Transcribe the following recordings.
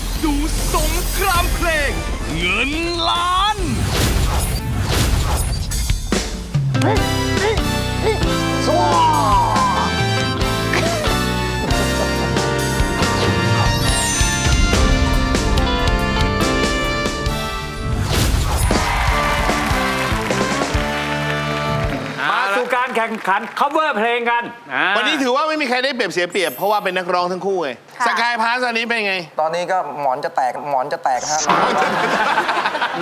กดูสงครามเพลง เงินล้าน ข่งขัน cover เพลงกันอ่าวันนี้ถือว่าไม่มีใครได้เปรียบเสียเปรียบเพราะว่าเป็นนักร้องทั้งคู่ไงค่ะ สกายพาสตอนนี้เป็นไง ตอนนี้ก็หมอนจะแตกหมอนจะแตกฮะ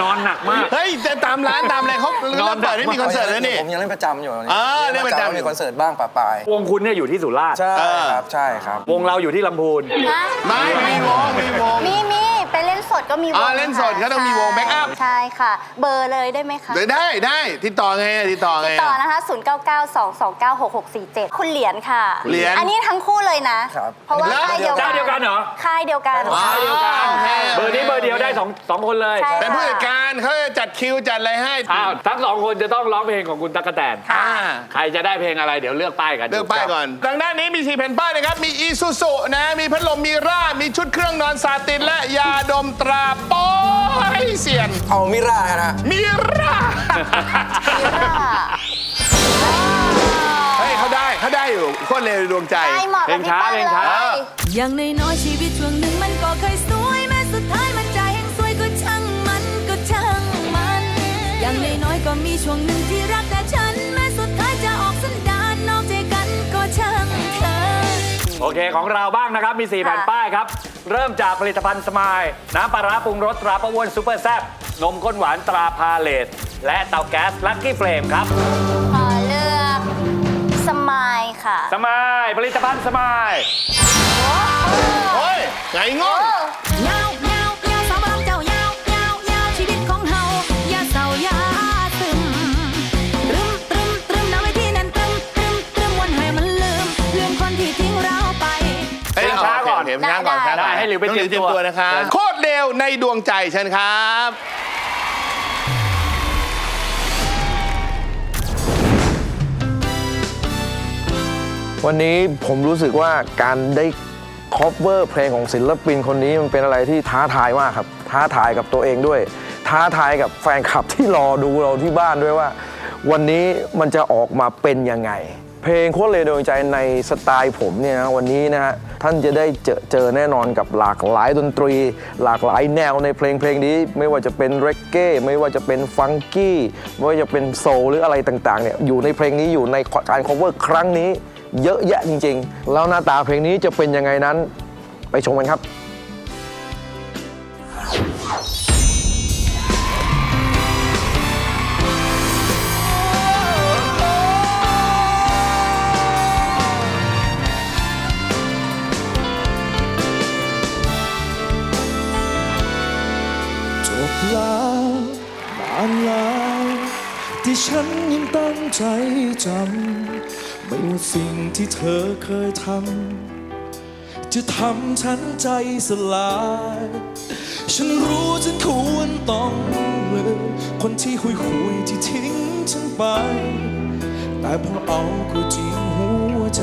นอนหนักมาก เฮ้ยจะตามร้านตามอะไรเขานอน เปิดไม่มีคอนเสิร์ตแล้วนี่ ผมยังเล่นประจำอยู่อ่าเล่นประจำมีคอนเสิร์ตบ้างปะปายวงคุณเนี่ยอยู่ที่สุราษฎร์ใช่ครับใช่ครับ วงเราอยู่ที่ลำพูน ฮะไม่มีวงมีวง มีมีไปเล่นสด ก็มีวอ๋องเล่นสดค่ะก็ต้องมีวงใช่ backup ใช่ค่ะ เบอร์เลยได้ไหมคะได้ได้ได้ติดต่อไงติดต่อไง ต่อนะคะ 0 9 9 2 2 9 6 6 4 7 คุณเหรียญค่ะ เหรียญอันนี้ทั้งคู่เลยนะ ครับ เพราะว่าแล้วค่ายเดียวกัเจ้านเดียวกันเหรอ ค่ายเดียวกันอ๋อเดียวกันโอเคเบอร์นี้เบอร์เดียวได้สองสองคนเลย ใช่เป็นผู้จัดการเขาจะจัดคิวจัดอะไรให้อ้าวทั้งสองคนจะต้องร้องเพลงของคุณตั๊กแตน อ่า ใครจะได้เพลงอะไรเดี๋ยวเลือกป้ายกันเลือกป้ายก่อนทางด้านนี้มีสี่แผ่นป้ายนะครับ มีอีซูซุนะ มีพัดลม มีร่า มีชุดเครื่องนอนซาตินและยาดมตราโป้ยเสียน เอามิรานะฮะมีร่าค่ะเฮ้ยเขาได้เขาได้อยู่โคตรเร็วดวงใจใช่เหมาะกับพี่ตั้งเพลงช้าเลเพลงช้ายอย่างน้อยๆชีวิตช่วงหนึ่งมันก็เคยสวยแม้สุดท้ายมันจะแห่งสวยก็ช่างมันก็ช่างมัน อย่างน้อยๆก็มีช่วงหนึ่งที่รักแต่ฉัน แม้สุดท้ายจะออกสันดานนอกใจกันก็ช่างเธอ โอเคของเราบ้างนะครับ มี4แผ่นป้ายครับ เริ่มจากผลิตภัณฑ์สมายน้ำปลาร้าปรุงรสตราประวนซูเปอร์แซ่บนมข้นหวานตราพาเลตและเตาแก๊สลักกี้เฟรมครับ ขอเลือกสมายค่ะสมายผลิตภัณฑ์สมาย โอ้ยไงงงยาว ห้หลิวไปต้องเตรียมตัว นะครับโคตรเร็วในดวงใจเชิญครับ วันนี้ผมรู้สึกว่าการได้ cover เพลงของศิลปินคนนี้มันเป็นอะไรที่ท้าทายมากครับ ท้าทายกับตัวเองด้วย ท้าทายกับแฟนคลับที่รอดูเราที่บ้านด้วยว่า วันนี้มันจะออกมาเป็นยังไง เพลงโคตรเลวดวงใจในสไตล์ผมเนี่ยนะวันนี้นะฮะ ท่านจะได้เจอเจอแน่นอนกับหลากหลายดนตรี หลากหลายแนวในเพลงเพลงนี้ ไม่ว่าจะเป็นเรกเก้ไม่ว่าจะเป็นฟังกี้ไม่ว่าจะเป็นโซลหรืออะไรต่างๆเนี่ยอยู่ในเพลงนี้อยู่ในการ cover ครั้งนี้ เยอะแยะจริง ๆ แล้วหน้าตาเพลงนี้จะเป็นยังไงนั้น ไปชมกันครับ จำ ไม่ว่าสิ่งที่เธอเคยทำ จะทำฉันใจสลาย ฉันรู้ฉันควรต้องเลืมคนที่หุยหุยที่ทิ้งฉันไป แต่พอเอาเข้าจริงหัวใจ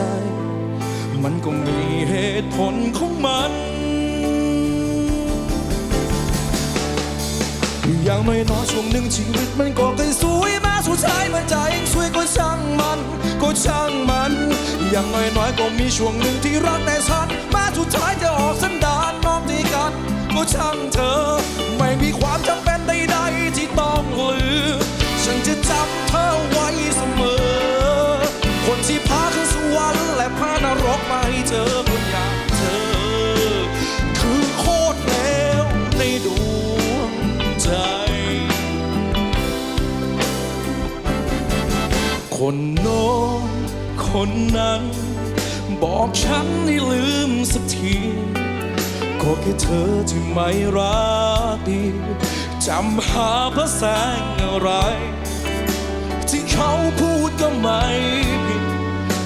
มันก็มีเหตุผลของมันอย่างน้อยๆช่วงหนึ่งชีวิตมันก็เคยสวยมา ช่างมัน อย่างน้อยๆก็มีช่วงหนึ่งที่รักแต่ฉันมาสุดท้ายจะออกสันดานนอกใจกัน ก็ช่างเธอ ไม่มีความจำเป็นใดๆที่ต้องลืมฉันจะจำเธอไว้เสมอ คนที่พาขึ้นสวรรค์และพานรกมาให้เจอ คนโน้นคนนั้น บอกฉันให้ลืมสักทีก็แค่เธอที่ไม่รักดีจำหาพระแสงอะไร ที่เขาพูดก็ไม่ผิด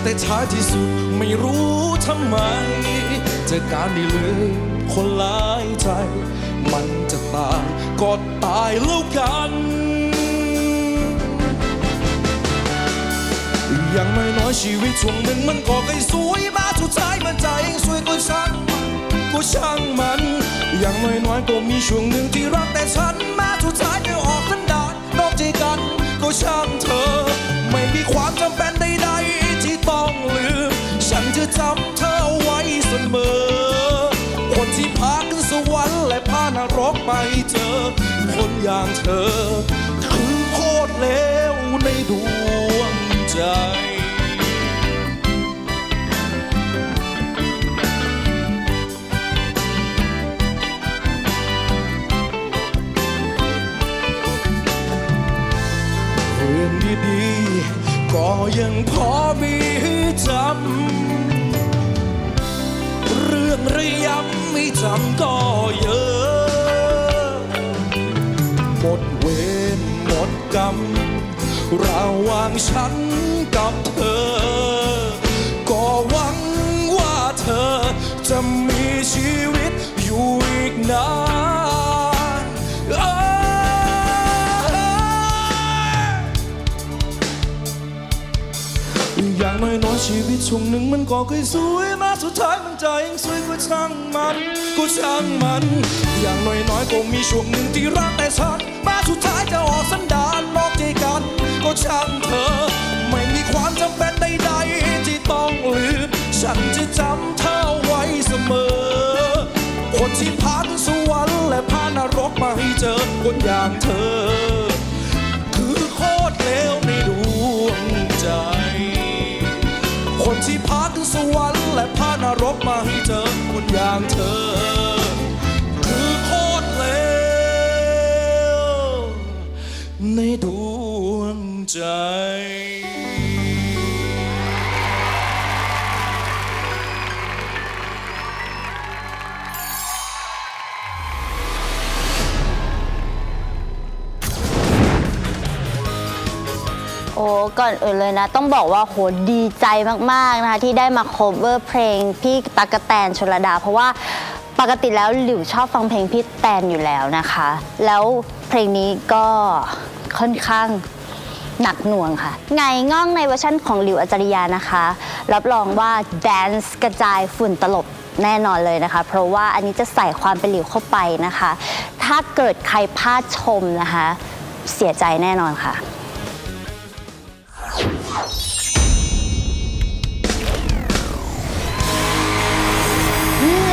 แต่ท้ายที่สุดไม่รู้ทำไมเธอการได้ลืมคนหลายใจ มันจะตายก็ตายแล้วกัน อย่างน้อยชีวิตช่วงหนึ่งมันก็เคยสวยมาสุดท้ายมันจะเองสวยก็ช่างมันก็ช่างมัน อย่างอย่น้อยก็มีช่วงหนึ่งที่รักแต่ฉันม้สุดท้ายจะออกสันดานนอกใจกันก็ช่างเธอ ไม่มีความจำเป็นใดๆที่ต้องลืม ฉันจะจำเธอไว้เสมอ คนที่พาขึ้นสวรรค์และพานรกไปเจอ คนอย่างเธอ คือโคตรเลวในดวง ใจเรื่องดีๆก็ยังพอมีจำ เรื่องระยำไม่จำก็เยอะ หมดเวรหมดกรรม ระหว่างฉันกับเธอ ก็หวังว่าเธอจะมีชีวิตอยู่อีกนานอยอย่างน้อยๆชีวิตช่วงหนึ่งมันก็เคยสวยมาสุดท้ายมันจะยังสวยก็ช่างมันก็ช่างมัน อย่างน้อยๆก็มีช่วงหนึ่งที่รักแต่ฉันมาสุดท้ายจะออกสันดานนอกใจกัน ก็ช่างเธอ ไม่มีความจำเป็นใดๆที่ต้องลืม ฉันจะจำเธอไว้เสมอ คนที่ผ่านสวรรค์และผ่านนรกมาให้เจอคนอย่างเธอ คือโคตรเลวในดวงใจ คนที่พาขึ้นสวรรค์และพานรกมาให้เจอคนอย่างเธอคือโคตรเลวในดวง ใจโอ้ก่อนอื่นเลยนะ ต้องบอกว่าโหดีใจมาก ๆ นะคะ ที่ได้มา cover เพลงพี่ตั๊กกะแตนชลดา เพราะว่าปกติแล้วหลิวชอบฟังเพลงพี่แตนอยู่แล้วนะคะ แล้วเพลงนี้ก็ค่อนข้าง หนักหน่วงค่ะ ไงง่องในเวอร์ชันของหลิวอาจาริยานะคะ รับรองว่าแดนซ์กระจายฝุ่นตลบแน่นอนเลยนะคะ เพราะว่าอันนี้จะใส่ความเป็นหลิวเข้าไปนะคะ ถ้าเกิดใครพลาดชมนะคะ เสียใจแน่นอนค่ะ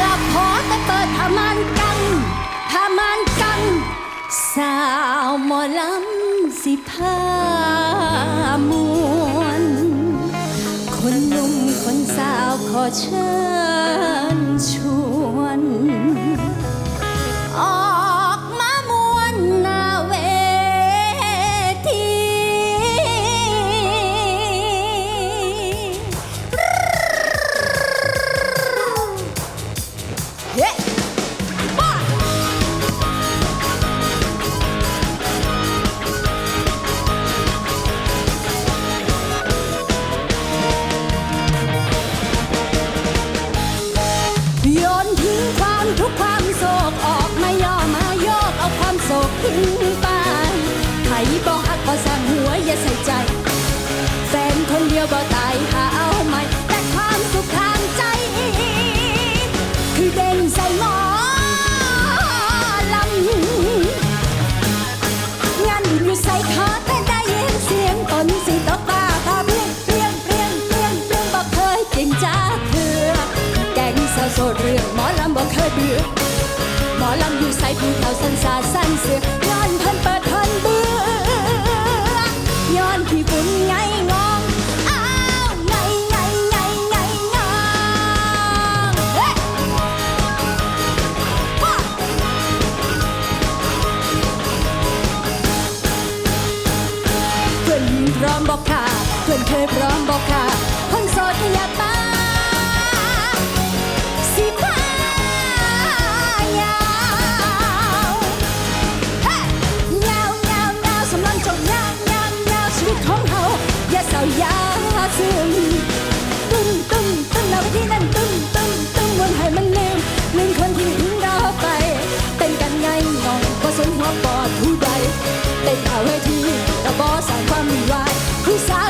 หลับพอแต่เปิดผ้าม่านกังผ้าม่านกัง สาวหมอลำ สิพามวนคนหนุ่มคนสาวขอเชิญชวนามทุกความโศกออกมาย่อมาโยกเอาความโศกทิ้งไปใครบอกหักบ่สั่งหัวอย่าใส่ใจ แฟนคนเดียวบ่ตายหาเอา ลำอยู่ใส่ผู้เฒ่าสันสาสั้นเสืองานเพิ่นเปิดเพิ่นเบื่อย้อนขี้ฝุ่นไงงองอ้าวไงไงไงไงงองเฮ้ว้าเพื่อนพร้อมบอกค่ะเพื่อนเคยพร้อมบอกค่ะคนโสดอย่าตา ก็สนหัวปอดผู้ใดเต้นเอาไว้ทีระบอสร้างความวุ่นวายผู้สาว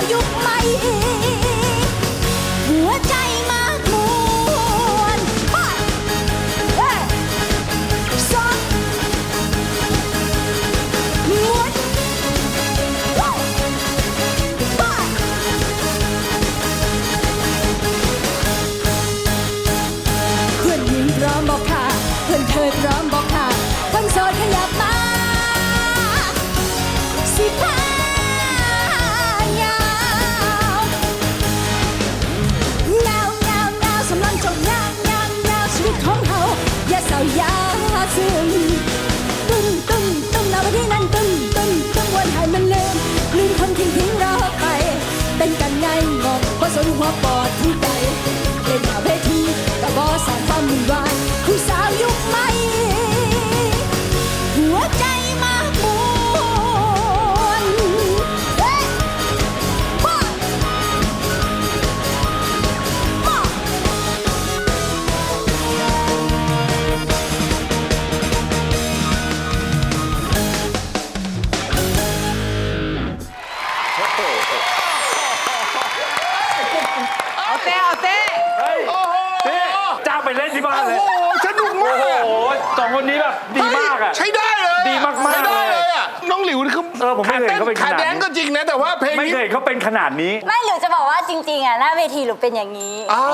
ดีมากอะใช้ได้เลยอะดีมากๆใช้ได้เลยเลยอะน้องหลิวนี่คือเออผมไม่เคยเห็นเขาเป็นขนาดนี้ขาแดนก็จริงนะ แต่ว่าเพลงไม่นี้เคยเห็นเขาเป็นขนาดนี้ ไม่หรือจะบอกว่าจริงๆอะหน้าเวทีหรือเป็นอย่างนี้ อ๋อ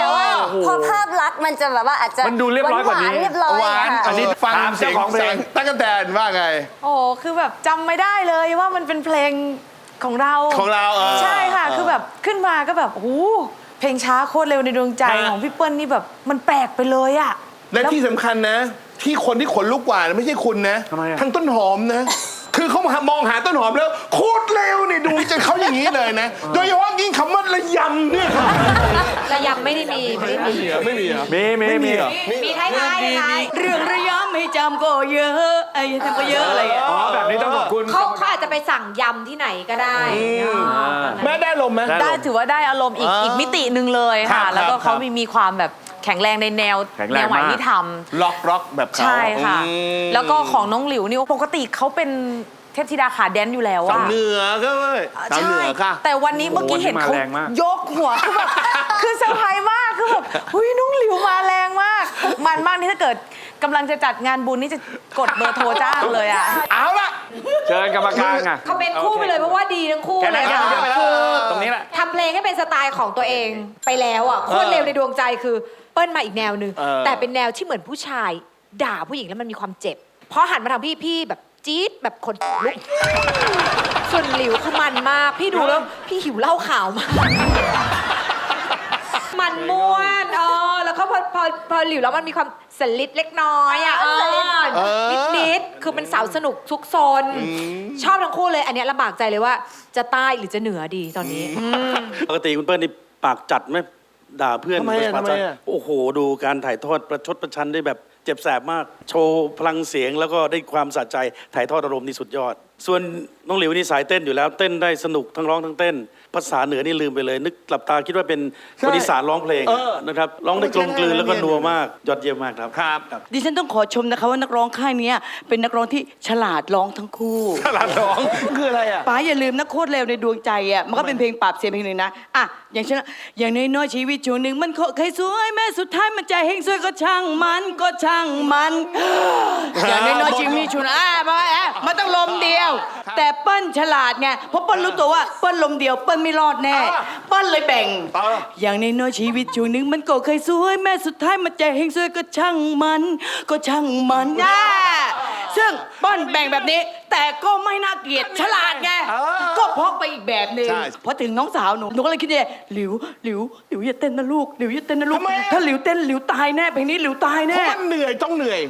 แต่ว่าพอภาพลักษณ์มันจะแบบว่าอาจจะมันดูเรียบร้อยกว่านี้หๆเรียบร้อยหวานค่ะอันนี้ฟังถามเสียเจ้างของเพลง ตั๊กแตนว่าไง โอ้คือแบบจำไม่ได้เลยว่ามันเป็นเพลงของเราของเราเออใช่ค่ะ เออ คือแบบขึ้นมาก็แบบโอ้โหเพลงช้าโคตรเร็วในดวงใจฮะ ของพี่เปิ้ลนี่แบบมันแปลกไปเลยอะและที่สำคัญนะ ที่คนที่ขนลุกกว่านะไม่ใช่คุณนะทำไมอะ ทั้งต้นหอมนะ คือเขามองหาต้นหอมแล้วโคตรเร็วนี่ดูจะเขาอย่างนี้เลยนะ โดยเฉพาะยิ่งคำว่าระยำเนี่ยระยำไม่ได้มีไม่ได้มี ไม่มีเหรอมีมีมีมีท้ายๆท้ายเรื่องระยำให้จำก็เยอะไอ้ยจำก็เยอะอะไรอย่างเงี้ยอ๋อแบบนี้ต้องขอบคุณ เขาเขาอาจจะไปสั่งยำที่ไหนก็ได้อ๋อแม่ได้ลมไหมได้ได้ถือว่าได้อารมณ์อีกอ่าอีกมิติหนึ่งเลยครัค่ะบแล้วก็ครับเขามีมีความแบบ แข็งแรงในแนวแข็งแรงแนวใหม่มากที่ทำล็อกล็อกแบบเขาใช่ค่ะ อืมแล้วก็ของน้องหลิวนี่ปกติเขาเป็นเทพธิดาขาแดนอยู่แล้วสาวอะเหนือก็เว้ยสาวเหนือค่ะ แต่วันนี้เมื่อกี้เห็นเขาโอ้โหนี่มาแรงมาก ยกหัวคือแบบ คือเซอร์ไพรส์มากคือแบบหุยน้องหลิวมาแรงมาก มันมากนี่ถ้าเกิดกำลังจะจัดงานบุญนี่จะกดเบอร์โทรจ้างเลยอะ เอาละ เชิญกรรมการอะเขาเป็นคู่ไปเลยเพราะว่าดีทั้งคู่แค่เลนั้นยก็ค่ะเยอะไปแล้วคือตรงนี้แหละ ทำเพลงให้เป็นสไตล์ของตัวเองไปแล้วอะโคตรเร็วในดวงใจคือ เปิ้ลมาอีกแนวหนึ่งเออ แต่เป็นแนวที่เหมือนผู้ชาย ด่าผู้หญิงแล้วมันมีความเจ็บพอหันมาทางพี่พี่แบบจี๊ดแบบคนลุกส่วนหลิวคือมันมาก พี่ดูแล้วพี่หิวเหล้าขาวมากมันม่วนเออแล้วก็พอพอพอหลิวแล้วมันมีความสลิดเล็กน้อยอะเออนิดนิดๆคือเป็นสาวสนุกทุกโซนชอบทั้งคู่เลย อันเนี้ยลำบากใจเลยว่าจะใต้หรือจะเหนือดีตอนนี้อืมปกติคุณเปิ้ลนี่ปากจัดไหม ด่าเพื่อนทำไมอะประชดทำไมอะโอ้โห ดูการถ่ายทอดประชดประชันได้แบบเจ็บแสบมาก โชว์พลังเสียงแล้วก็ได้ความสะใจถ่ายทอดอารมณ์นี่สุดยอด ส่วน น้องหลิวนี่สายเต้นอยู่แล้วเต้นได้สนุกทั้งร้องทั้งเต้น ภาษาเหนือนี่ลืมไปเลย นึกหลับตาคิดว่าเป็นคนอีสานร้องเพลงเออนะครับร้องได้กลมกลืนแล้วก็นัวมากยอดเยี่ยมมากครับครับ ดิฉันต้องขอชมนะคะว่านักร้องค่ายเนี้ยเป็นนักร้องที่ฉลาดร้องทั้งคู่ตลาดร้องคืออะไรอะป๋าอย่าลืมนะโคตรเร็วในดวงใจอะมันก็เป็นเพลงปราบเสียงเพลงหนึ่งนะอะอย่างเช่นอย่างน้อยๆชีวิตช่วงหนึ่งมันเคยสวยแม้สุดท้ายมันใจเฮงสวยก็ช่างมันก็ช่างมันอย่างน้อยๆชีวิตช่วงหนึ่งอะมาอะมันต้องลมเดียว แต่เปิ้ลฉลาดไงเพราะเปิ้ลรู้ตัวว่าเปิ้ลลมเดียวเปิ้ลไม่รอดแน่เปิ้ลเลยแบ่ง เอออย่างน้อยๆชีวิตช่วงหนึ่งมันก็เคยสวยแม้สุดท้ายมันใจเฮงสวยก็ช่างมัน ก็ช่างมันอะซึ่งเปิ้ลแบ่งแบบนี้ แต่ก็ไม่น่าเกลียดฉลาดไงก็เพราะไปอีกแบบหนึ่งใช่ พอถึงน้องสาวหนูหนูก็เลยคิดเนี่ยหลิวหลิวหลิวอย่าเต้นนะลูกหลิวอย่าเต้นนะลูกทำไมอะ ถ้าหลิวเต้นหลิวตายแน่เพลงนี้หลิวตายเพแน่ ราะมันเหนื่อยต้องเหนื่อย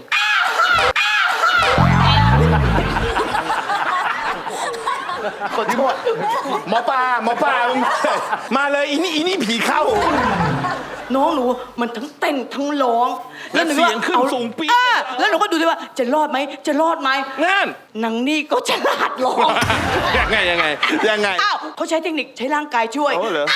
ขอโทษหมอปลาหมอปลามึงมาเลยอีนี่อีนี่ผีเข้า น้องหนูมันทั้งเต้นทั้งร้องแล้วหนูก็เสียงขึ้นอาสูงปี๊ด อ่าแล้วหนูก็ดูด้วยว่าจะรอดไหมจะรอดไหมนั่นนางนี่ก็ฉลาดร้องยังไงยังไงยังไง อ้าวเขาใช้เทคนิคใช้ร่างกายช่วยโอ้เหรอ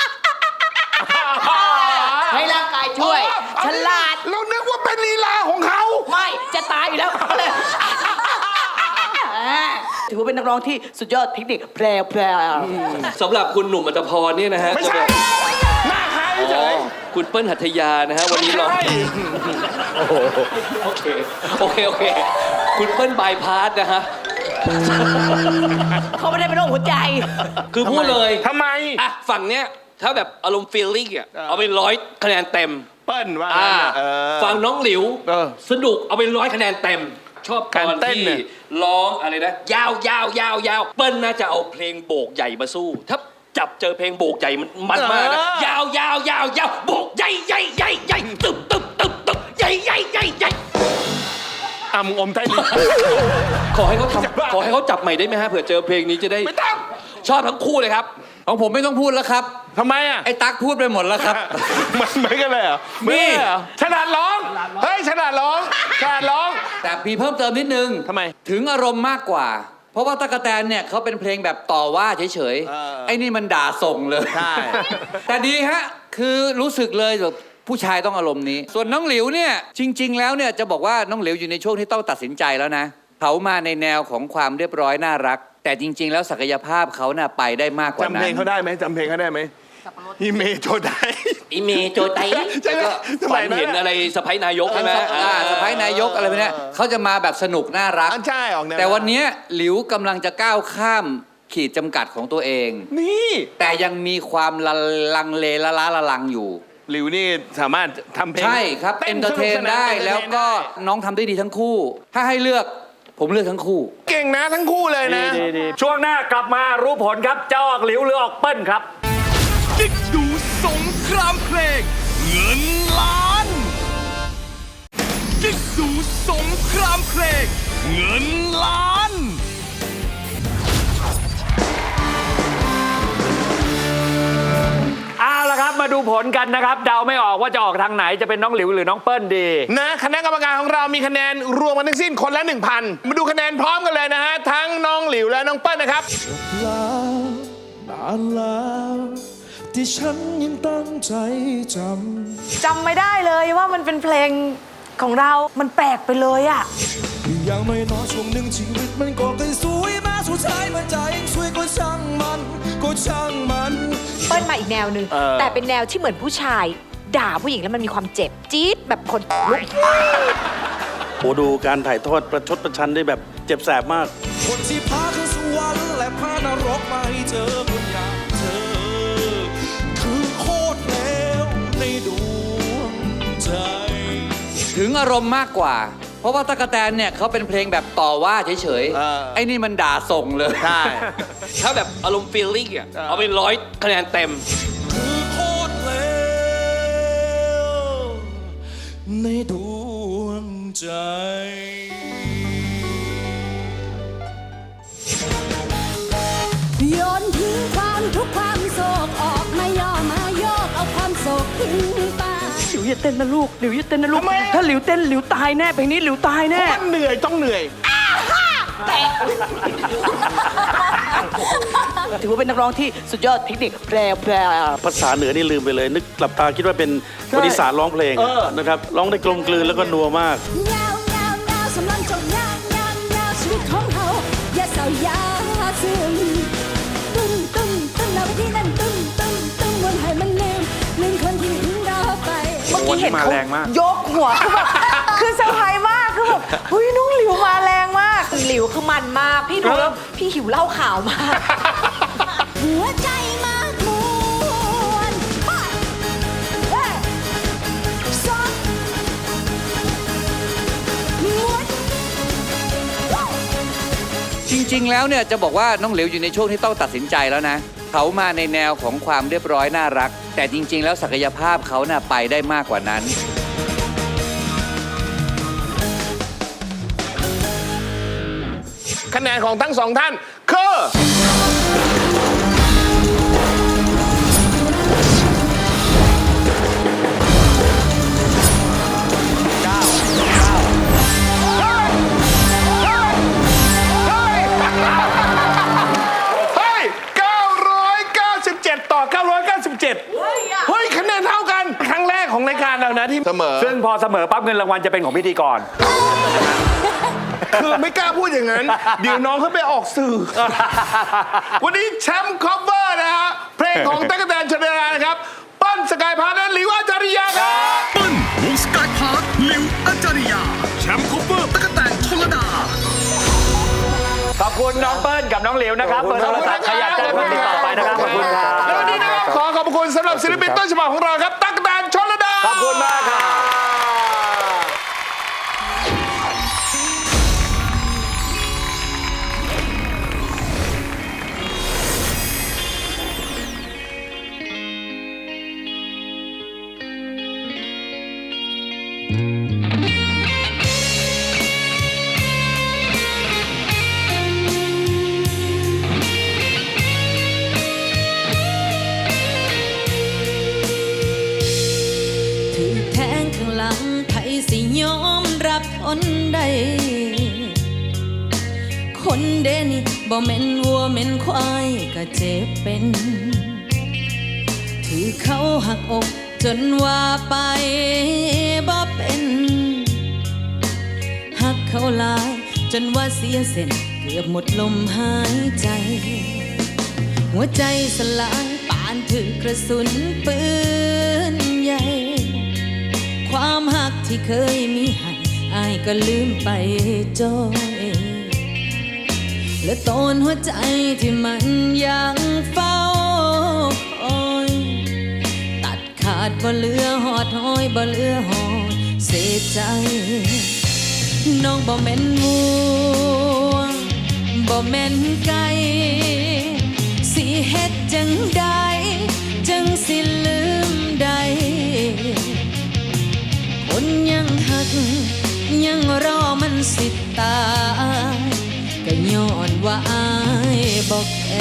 ให้ร่างกายช่วย ฉลาดเรานึกว่าเป็นลีลาของเขา ไม่จะตายอยู่แล้วก็เลย ถือว่าเป็นนักร้องที่สุดยอดเทคนิคแพรวพรวสำหรับคุณหนุ่มอัตพรเนี่ยนะฮะไม่ใช่ หน้าใครเฉอ๋อยคุณเปิ้ลหัตถยานะฮะวันนี้ร้อง ใช่โอเค โอเค โอเค คุณเปิ้ลบายพาสนะฮะ เขาไม่ได้เป็นโรคหัวใจ คือพูดเลยทำไม อะฝั่งเนี้ย ถ้าแบบอารมณ์ฟีลลิ่งอะ เอาไปร้อยคะแนนเต็ม เปิ้ลว่าอ่า งั้นน่ะเออ ฟังน้องหลิว เออ สนุก เอาไปร้อยคะแนนเต็ม ชอบตการอนเต้นที่เนี่ย ร้องอะไรนะยาวยาวยาวยาวเปิ้ลน่าจะเอาเพลงโบกใหญ่มาสู้ ถ้าจับเจอเพลงโบกใหญ่มันมันมากนะยาวยาวยาวยาวโบกใหญ่ใหญ่ใหญ่ใหญ่ตึบตึบตึบตึบใหญ่ใหญ่ใหญ่ใหญ่อะมึงอมใต้ลิ้น ขอให้เขาทำขอให้เขาจับใหม่ได้ไหมฮะเผื่อเจอเพลงนี้จะได้ไม่ต้อง ชอบทั้งคู่เลยครับ ของผมไม่ต้องพูดแล้วครับ ทำไมอะ ไอ้ตั๊กพูดไปหมดแล้วครับ มันเหมือนกันเลยเหรอเหมือนกันเลยเหรอฉลาดร้อง เฮ้ยฉลาดร้องฉลาดร้อง แต่มีเพิ่มเติมนิดนึงทำไมถึงอารมณ์มากกว่า เพราะว่าตะกะแตนเนี่ยเขาเป็นเพลงแบบต่อว่าเฉยเออ ๆ ไอ้นี่มันด่าส่งเลยใช่ แต่ดีฮะ คือรู้สึกเลยแบบผู้ชายต้องอารมณ์นี้ ส่วนน้องหลิวเนี่ยจริง ๆ แล้วเนี่ยจะบอกว่าน้องหลิวอยู่ในช่วงที่ต้องตัดสินใจแล้วนะเขามาในแนวของความเรียบร้อยน่ารัก แต่จริง ๆ แล้วศักยภาพเขาน่ะไปได้มากกว่าจำนั้เพลงน เขาได้ไหมจำเพลงเขาได้ไหม ฮิเมโจได อีเมโจไตใช่ไหมแล้วก็สมัฝัยนนั้นเห็นอะไรสไปนายกใช่ไหมอ่าสไปนายกอะไรพวกเนี้ยเขาจะมาแบบสนุกน่ารัก อะใช่ออกแนวแต่วันเนี้ยหลิวกำลังจะก้าวข้ามขีดจำกัดของตัวเอง นี่ แต่ยังมีความละลังเลละล้าละลังอยู่ หลิวนี่สามารถทำเพลงใช่ครับต้เอนเตอร์เทนสกสาได้เอนเตอร์เทนแล้วก็ได้น้องทำได้ดีทั้งคู่ ถ้าให้เลือกผมเลือกทั้งคู่ เก่งนะทั้งคู่เลยนะช่วงหน้ากลับมารู้ผลครับจะออกหลิวหรือออกเปิ้ลครับ กิ๊กดูสงครามเพลง เงินล้านกิ๊กดูสงครามเพลง เงินล้าน เอาละครับมาดูผลกันนะครับ เดาไม่ออกว่าจะออกทางไหนจะเป็นน้องหลิวหรือน้องเปิ้ลดี นะคณะกรรมการของเรามีคะแนนรวมกันทั้งสิ้นคนละ 1,000 มาดูคะแนนพร้อมกันเลยนะฮะ ทั้งน้องหลิวและน้องเปิ้ลนะครับแล้วนานแล้ว ที่ฉันยังตั้งใจจจำไม่ได้เลยว่ามันเป็นเพลงของเรา มันแปลกไปเลยอะำอย่างไม่น้อยๆช่วงหนึ่งชีวิตมันก็เคยสวยมาสุดท้ายมันใจเองสวยก็ช่างมัน ก็ช่างมัน เปิ้ลมาอีกแนวหนึ่งเออแต่เป็นแนวที่เหมือนผู้ชาย ด่าผู้หญิงแล้วมันมีความเจ็บ จี๊ดแบบคนลุกโอ้ดูการถ่ายทอดประชดประชันได้แบบเจ็บแสบมาก คนที่พาขึ้นสวรรค์และพานรกมาให้เจอค ถึงอารมณ์มากกว่า เพราะว่าตะกะแตนเนี่ยเขาเป็นเพลงแบบต่อว่าเฉยเออ ๆไอ้นี่มันด่าส่งเลยใช่ ถ้าแบบอารมณ์ฟีลลิ่งอะเอาไปร้อยคะแนนเต็ม คือโคตรแล้วในดวงใจ โยนทิ้งความทุกข์ความโศกออกมาย่อมาโยกเอาความโศกทิ้งไปหลิว อย่าเต้นนะลูกหลิวอย่าเต้นนะลูก ทำไมอะ ถ้าหลิวเต้นหลิวตายแน่เพลงนี้หลิวตายแน่มันเหนื่อยต้องเหนื่อย ถือว่าเป็นนักร้องที่สุดยอดเทคนิคแปรแปรภาษาเหนือนี่ลืมไปเลย นึกหลับตาคิดว่าเป็นคนอีสานร้องเพลงนะครับร้องได้กลมกลืนแล้วก็นัวมาก ยาวยาวยาวสำลังจบยาวยาวยาวชีวิตของเขาอย่าเศร้าอย่าซึม เมื่อกี้เห็นเขาแรงมากยกหัวคือแบบคือเซอร์ไพรส์มากคือแบบเฮ้ยน้องหลิวมาแรงมากหลิวคือมันมากพี่ดูแล้วพี่หิวเหล้าขาวมาก หัวใจมากมวนไปเฮ้ยสองม้วนว้าวจริง ๆ แล้วเนี่ยจะบอกว่าน้องหลิวอยู่ในช่วงที่ต้องตัดสินใจแล้วนะ เขามาในแนวของความเรียบร้อยน่ารัก แต่จริง ๆ แล้วศักยภาพเขาน่ะไปได้มากกว่านั้น คะแนนของทั้งสองท่านคือ นะที่เสมอ ซึ่งพอเสมอปั๊บเงินรางวัลจะเป็นของพิธีกร คือไม่กล้าพูดอย่างนั้น เดี๋ยวน้องเขาไปออกสื่อ วันนี้แชมป์คอฟเวอร์นะฮะ เพลงของตั๊กแตนชนดานะครับ ปั้นสกายพาร์ทและหลิวอาจาริยาครับเปิ้ลวงสกายพาร์คลิวอาจาริยา แชมป์คอปเปอร์ตะกแตนชลดาขอบคุณน้องเปิ้ลกับน้องหลิวนะครับขอบคุเปิดณโทรศัพท์ใครอยากจะคนติดต่อไปนะครับขอบคุณครับ แล้ววันนี้นะครับขอขอบคุณสำหรับศิลปินต้นฉบับของเราครับ ตั๊กแตนชน เดนี่บ่แม่นวัวแม่นควายก็เจ็บเป็นถือเขาหักอกจนว่าไปบ่เป็นหักเขาลาย จนว่าเสียเส้นเกือบหมดลมหายใจ หัวใจสลายปานถือกระสุนปืนใหญ่ ความหักที่เคยมีให้อายก็ลืมไปจอย และตนหัวใจที่มันยังเฝ้าคอยตัดขาดบ่เหลือหอดห้อยบ่เหลือหอดเสียใจ น้องบ่แม่นวัวบ่แม่นไก่สิเฮ็ดจังใดจังสิลืมใด คนยังหัก ยังรอมันสิตาย ว่าอายบอกแอ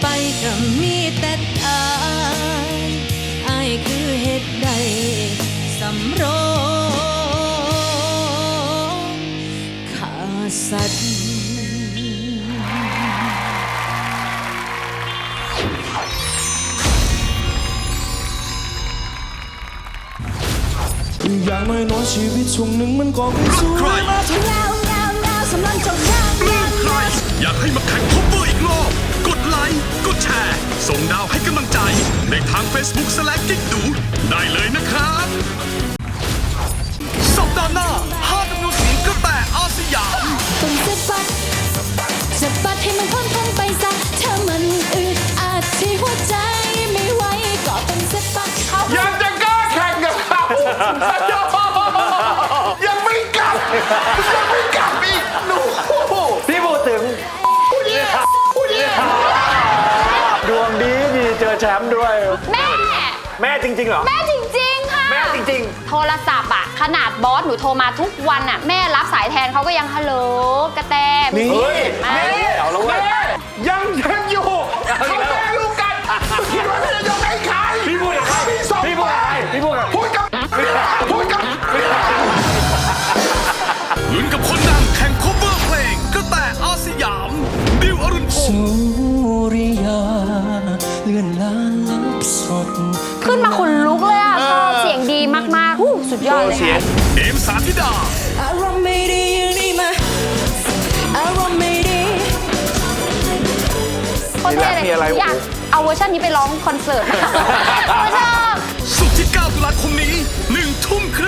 ไปก็มีแต่ตายอายคือเหตุใดสำโรงขาสัตว์อย่างน้อยๆชีวิตช่วงหนึ่งมันก็ไม่สวยมาถึงอยากให้มาแข่งคบเวอร์อีก ในทาง Facebook สแลกกิ๊กดูได้เลยนะครับ สัปดาห์หน้าห้าดำเนินสีกระแตอาสยามต้องสะบัดสะบัดให้มันพ้นพ้นไปซะถ้ามันอึดอัดที่หัวใจไม่ไหวก็ต้องสะบัดเขายังจะกล้าแข่งกับเขายังไม่กลับยังไม่กลับอีกหนูพี่พูดถึงดวงดีดีเจอแชมป์ด้วย แม่แม่จริงๆเหรอ แม่จริง ๆ ค่ะ แม่จริง โทรศัพท์อะขนาดบอสหนูโทรมาทุกวันอะแม่รับสายแทนเขาก็ยังฮัลโหลกระแตนี่เฮ้ย มาเอาแล้ว สาธิดา อารมณ์ไม่ดีอย่างนี้มาอารมณ์ไม่ดี โคตรเท่เลยมีอะไร อยากเอาเวอร์ชันนี้ไปร้องคอนเสิร์ตโอ้ชอบ สุกร์ที่ 9 ตุลาคมนี้1ทุ่มครึ่ง